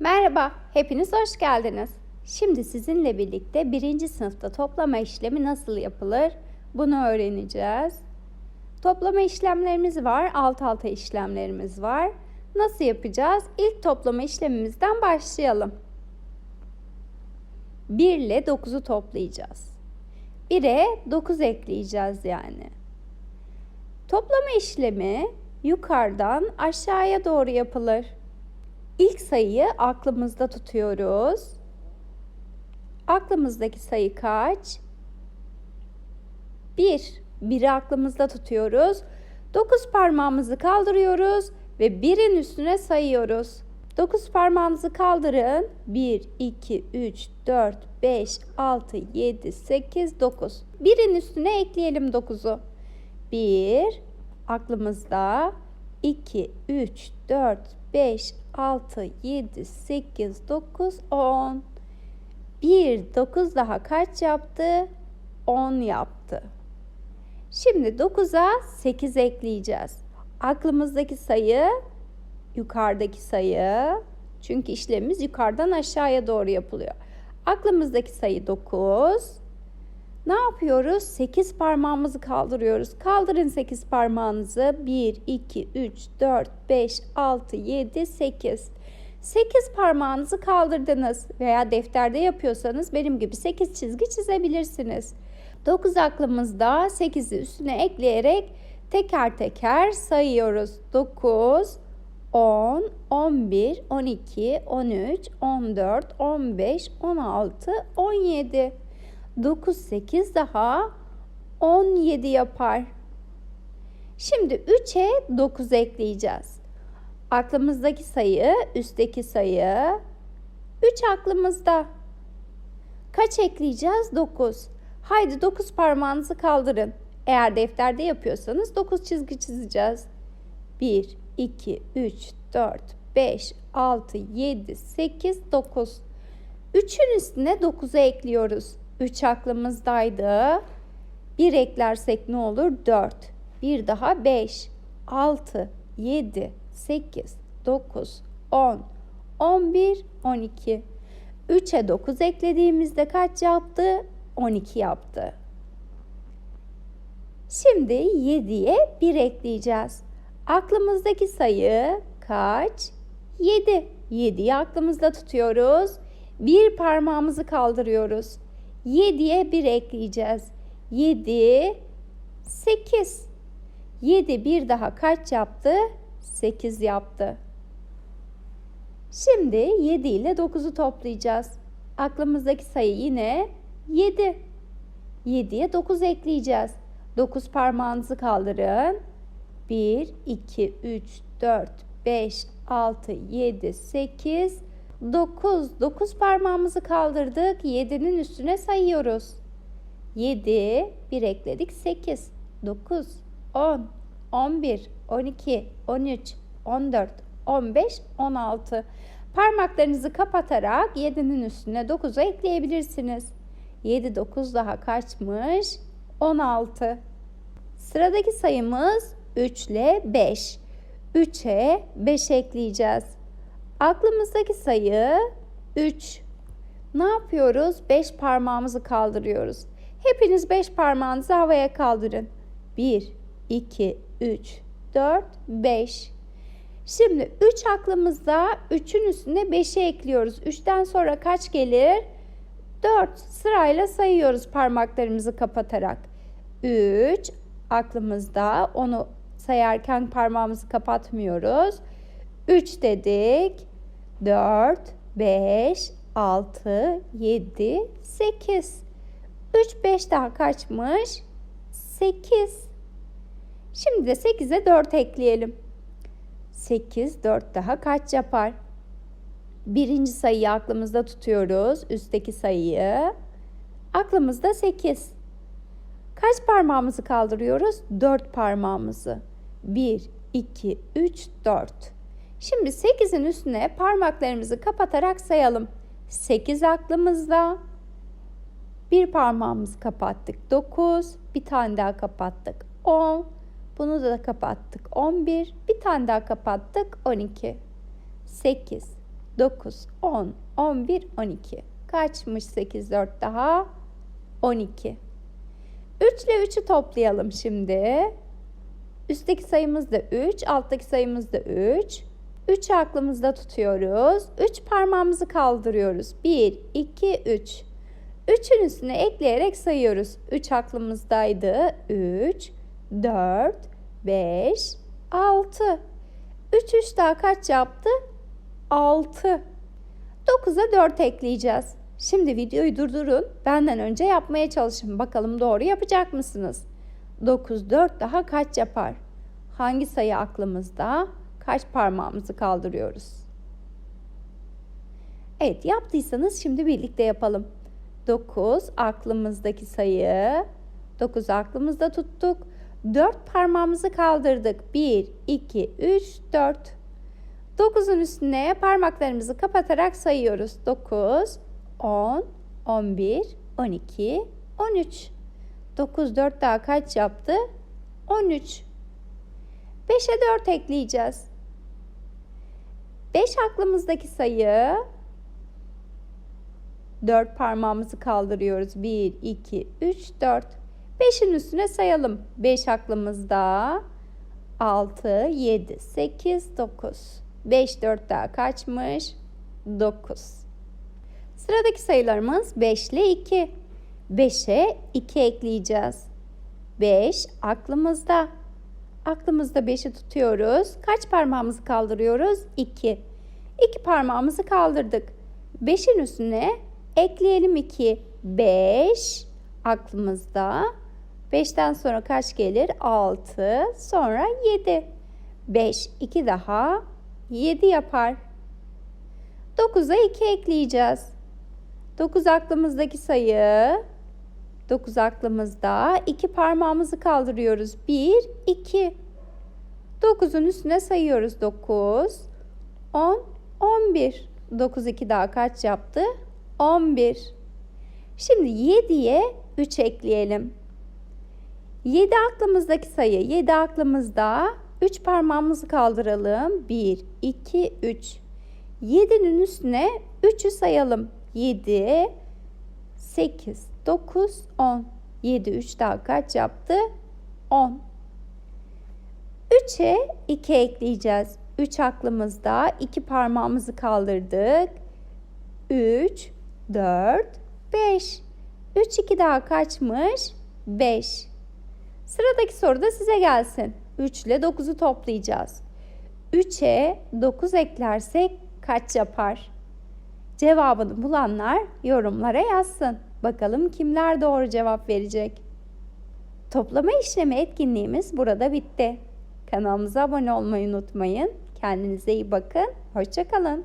Merhaba, hepiniz hoş geldiniz. Şimdi sizinle birlikte birinci sınıfta toplama işlemi nasıl yapılır bunu öğreneceğiz. Toplama işlemlerimiz var, alt alta işlemlerimiz var. Nasıl yapacağız? İlk toplama işlemimizden başlayalım. 1 ile 9'u toplayacağız. 1'e 9 ekleyeceğiz yani. Toplama işlemi yukarıdan aşağıya doğru yapılır. İlk sayıyı aklımızda tutuyoruz. Aklımızdaki sayı kaç? 1. Biri aklımızda tutuyoruz. 9 parmağımızı kaldırıyoruz ve 1'in üstüne sayıyoruz. 9 parmağınızı kaldırın. 1, 2, 3, 4, 5, 6, 7, 8, 9. 1'in üstüne ekleyelim 9'u. 1, aklımızda 2, 3, 4, 5, 6, 7, 8, 9, 10. 1, 9 daha kaç yaptı? 10 yaptı. Şimdi 9'a 8 ekleyeceğiz. Aklımızdaki sayı yukarıdaki sayı. Çünkü işlemimiz yukarıdan aşağıya doğru yapılıyor. Aklımızdaki sayı 9. Ne yapıyoruz? 8 parmağımızı kaldırıyoruz. Kaldırın 8 parmağınızı. 1, 2, 3, 4, 5, 6, 7, 8. 8 parmağınızı kaldırdınız veya defterde yapıyorsanız benim gibi 8 çizgi çizebilirsiniz. 9 aklımızda 8'i üstüne ekleyerek teker teker sayıyoruz. 9, 10, 11, 12, 13, 14, 15, 16, 17. 9, 8 daha 17 yapar. Şimdi 3'e 9 ekleyeceğiz. Aklımızdaki sayı, üstteki sayı. 3 aklımızda. Kaç ekleyeceğiz? 9. Haydi 9 parmağınızı kaldırın. Eğer defterde yapıyorsanız 9 çizgi çizeceğiz. 1, 2, 3, 4, 5, 6, 7, 8, 9. 3'ün üstüne 9'u ekliyoruz. 3 aklımızdaydı. 1 eklersek ne olur? 4. Bir daha 5, 6, 7, 8, 9, 10, 11, 12. 3'e 9 eklediğimizde kaç yaptı? 12 yaptı. Şimdi 7'ye 1 ekleyeceğiz. Aklımızdaki sayı kaç? 7. 7'yi aklımızda tutuyoruz. Bir parmağımızı kaldırıyoruz. 7'ye 1 ekleyeceğiz. 7, 8. 7 bir daha kaç yaptı? 8 yaptı. Şimdi 7 ile 9'u toplayacağız. Aklımızdaki sayı yine 7. 7'ye 9 ekleyeceğiz. 9 parmağınızı kaldırın. 1, 2, 3, 4, 5, 6, 7, 8, 9. 9 parmağımızı kaldırdık. 7'nin üstüne sayıyoruz. 7, 1 ekledik 8, 9, 10, 11, 12, 13, 14, 15, 16. Parmaklarınızı kapatarak 7'nin üstüne 9'u ekleyebilirsiniz. 7, 9 daha kaçmış? 16. Sıradaki sayımız 3 ile 5. 3'e 5 ekleyeceğiz. Aklımızdaki sayı 3. Ne yapıyoruz? 5 parmağımızı kaldırıyoruz. Hepiniz 5 parmağınızı havaya kaldırın. 1, 2, 3, 4, 5. Şimdi 3 aklımızda 3'ün üstüne 5'i ekliyoruz. 3'ten sonra kaç gelir? 4. Sırayla sayıyoruz parmaklarımızı kapatarak. 3 aklımızda onu sayarken parmağımızı kapatmıyoruz. 3 dedik. 4, 5, 6, 7, 8. 3, 5 daha kaçmış? 8. Şimdi de 8'e 4 ekleyelim. 8, 4 daha kaç yapar? Birinci sayıyı aklımızda tutuyoruz. Üstteki sayıyı. Aklımızda 8. Kaç parmağımızı kaldırıyoruz? 4 parmağımızı. 1, 2, 3, 4. Şimdi 8'in üstüne parmaklarımızı kapatarak sayalım. 8 aklımızda. Bir parmağımızı kapattık. 9. Bir tane daha kapattık. 10. Bunu da kapattık. 11. Bir tane daha kapattık. 12. 8. 9, 10, 11, 12. Kaçmış 8, 4 daha? 12. 3 ile 3'ü toplayalım şimdi. Üstteki sayımız da 3, alttaki sayımız da 3. 3 aklımızda tutuyoruz. 3 parmağımızı kaldırıyoruz. 1, 2, 3. 3'ün üstüne ekleyerek sayıyoruz. 3 aklımızdaydı. 3, 4, 5, 6. 3, 3 daha kaç yaptı? 6. 9'a 4 ekleyeceğiz. Şimdi videoyu durdurun. Benden önce yapmaya çalışın. Bakalım doğru yapacak mısınız? 9, 4 daha kaç yapar? Hangi sayı aklımızda? Kaç parmağımızı kaldırıyoruz? Evet yaptıysanız şimdi birlikte yapalım. 9 aklımızdaki sayı. 9 aklımızda tuttuk. 4 parmağımızı kaldırdık. 1, 2, 3, 4. 9'un üstüne parmaklarımızı kapatarak sayıyoruz. 9, 10, 11, 12, 13. 9, 4 daha kaç yaptı? 13. 5'e 4 ekleyeceğiz. 5 aklımızdaki sayı. 4 parmağımızı kaldırıyoruz. 1, 2, 3, 4. 5'in üstüne sayalım. 5 aklımızda. 6, 7, 8, 9. 5, 4 daha kaçmış? 9. Sıradaki sayılarımız 5 ile 2. 5'e 2 ekleyeceğiz. 5 aklımızda. Aklımızda 5'i tutuyoruz. Kaç parmağımızı kaldırıyoruz? 2. 2 parmağımızı kaldırdık. 5'in üstüne ekleyelim 2. 5 aklımızda. 5'ten sonra kaç gelir? 6. Sonra 7. 5, 2 daha 7 yapar. 9'a 2 ekleyeceğiz. 9 aklımızdaki sayı. 9 aklımızda. 2 parmağımızı kaldırıyoruz. 1, 2. 9'un üstüne sayıyoruz. 9, 10, 11. 9, 2 daha kaç yaptı? 11. Şimdi 7'ye 3 ekleyelim. 7 aklımızdaki sayı. 7 aklımızda. 3 parmağımızı kaldıralım. 1, 2, 3. 7'nin üstüne 3'ü sayalım. 7, 8, 9, 10. 7, 3 daha kaç yaptı? 10. 3'e 2 ekleyeceğiz. 3 aklımızda. 2 parmağımızı kaldırdık. 3, 4, 5. 3, 2 daha kaçmış? 5. Sıradaki soru da size gelsin. 3 ile 9'u toplayacağız. 3'e 9 eklersek kaç yapar? Cevabını bulanlar yorumlara yazsın. Bakalım kimler doğru cevap verecek. Toplama işlemi etkinliğimiz burada bitti. Kanalımıza abone olmayı unutmayın. Kendinize iyi bakın. Hoşçakalın.